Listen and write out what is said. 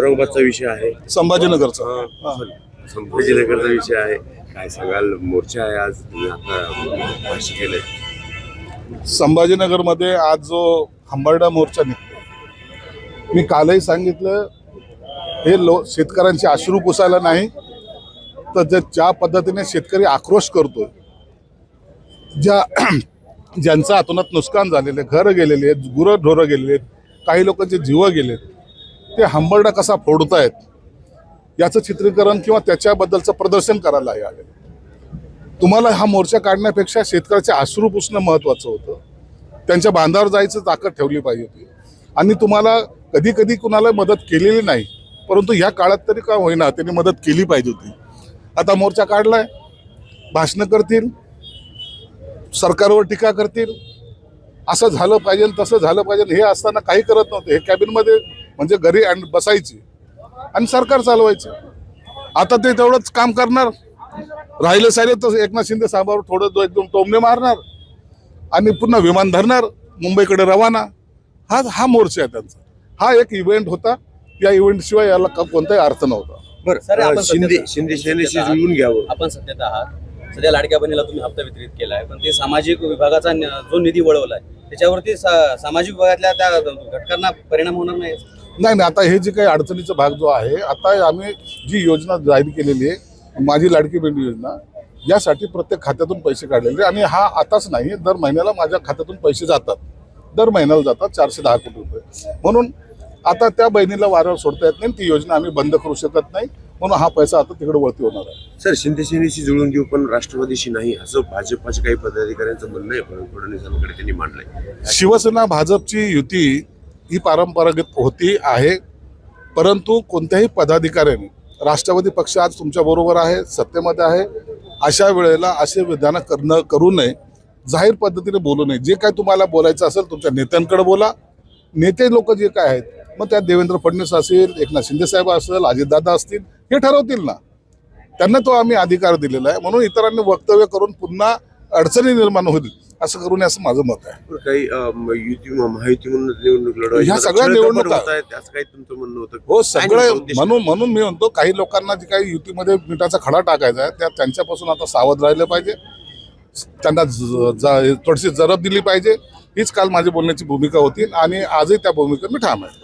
औरंगाबादचा विषय आहे. संभाजीनगरचा. हा, संभाजीनगरचा विषय आहे. काय सांगाल? मोर्चा आहे आज. तुम्ही आता भाष्य केलंय. संभाजीनगरमध्ये आज जो हंबरडा मोर्चा निघतो मी कालही सांगितलं हे लो शेतकऱ्यांचे अश्रू पुसायला नाही तर जे ज्या पद्धतीने शेतकरी आक्रोश करतोय ज्या ज्यांचं आतोनात नुकसान झालेलं आहे घरं गेलेली आहेत गुरं ढोरं गेलेली आहेत काही लोकांचे जीव गेलेत ते हंबरडा कसा फोडतायत याचं चित्रीकरण किंवा त्याच्याबद्दलचं प्रदर्शन करायला हे आले. तुम्हाला हा मोर्चा काढण्यापेक्षा शेतकऱ्याचे आश्रू पुसणं महत्वाचं होतं. त्यांच्या बांधावर जायचं ताकद ठेवली पाहिजे होती. आणि तुम्हाला कधी कधी कुणाला मदत केलेली नाही परंतु ह्या काळात तरी का होईना त्यांनी मदत केली पाहिजे होती. आता मोर्चा काढलाय भाषणं करतील सरकारवर टीका करतील असं झालं पाहिजे तसं झालं पाहिजे हे असताना काही करत नव्हते. हे कॅबिनमध्ये म्हणजे घरी आणि बसायची आणि सरकार चालवायचं. आता ते तेवढंच काम करणार. राहिलं सारे तर एकनाथ शिंदे साहेबावर थोडं दो- एक दोन टोमणे मारणार. आणि पुन्हा विमान धरणार मुंबईकडे रवाना. हा हा मोर्चा आहे त्यांचा. हा एक इव्हेंट होता. या इव्हेंट शिवाय याला कोणताही अर्थ नव्हता. बरं. शिंदे सध्या- शिंदे सेनेशी सध्या- जुळून घ्यावं आपण सध्यात आहात. सध्या लाडक्या बहिणीला तुम्ही हप्ता वितरित केलाय पण ते सामाजिक विभागाचा जो निधी वळवलाय त्याच्यावरती सामाजिक विभागातल्या त्या घटकांना परिणाम होणार नाही? नाही नाही आता हे जे काही अडचणीचा भाग जो आहे आता आम्ही जी योजना जाहीर केलेली आहे माझी लाडकी बहीण योजना यासाठी प्रत्येक खात्यातून पैसे काढलेले आणि हा आताच नाही दर महिन्याला माझ्या खात्यातून पैसे जातात. दर महिन्याला जातात चारशे दहा कोटी रुपये. म्हणून आता त्या बहिणीला वाऱ्यावर सोडता येत नाही ती योजना आम्ही बंद करू शकत नाही म्हणून हा पैसा आता तिकडे वळती होणार आहे. सर शिंदे सेनेशी जुळून घेऊ पण राष्ट्रवादीशी नाही असं भाजपच्या काही पदाधिकाऱ्यांचं म्हणणं आहे फडणवीसांकडे त्यांनी मांडलंय. शिवसेना भाजपची युती ही पारंपरागत होती आहे. परंतु कोणत्याही पदाधिकाऱ्याने राष्ट्रवादी पक्ष आज तुमच्याबरोबर आहे सत्तेमध्ये आहे अशा वेळेला असे विधानं करणं करू नये जाहीर पद्धतीने बोलू नये. जे काय तुम्हाला बोलायचं असेल तुमच्या नेत्यांकडे बोला. नेते लोक जे काय आहेत मग त्यात देवेंद्र फडणवीस असेल एकनाथ शिंदे साहेब असेल अजितदादा असतील हे ठरवतील ना. त्यांना तो आम्ही अधिकार दिलेला आहे. म्हणून इतरांनी वक्तव्य करून पुन्हा अडचणी निर्माण होईल असं करू नये असं माझं मत आहे. काही युती म- महायुती म्हणून निवडणूक लढवायची ह्या सगळ्या निवडणुका- आहेत, त्याचं काही तुमचं म्हणणं होतं? हो सगळं? म्हणून म्हणून मी म्हणतो काही लोकांना जे काही युतीमध्ये मिठाचा खडा टाकायचा आहे त्या त्यांच्यापासून आता सावध राहिलं पाहिजे. त्यांना थोडीशी जरब दिली पाहिजे. हीच काल माझी बोलण्याची भूमिका होती आणि आजही त्या भूमिकेत मी ठाम आहे.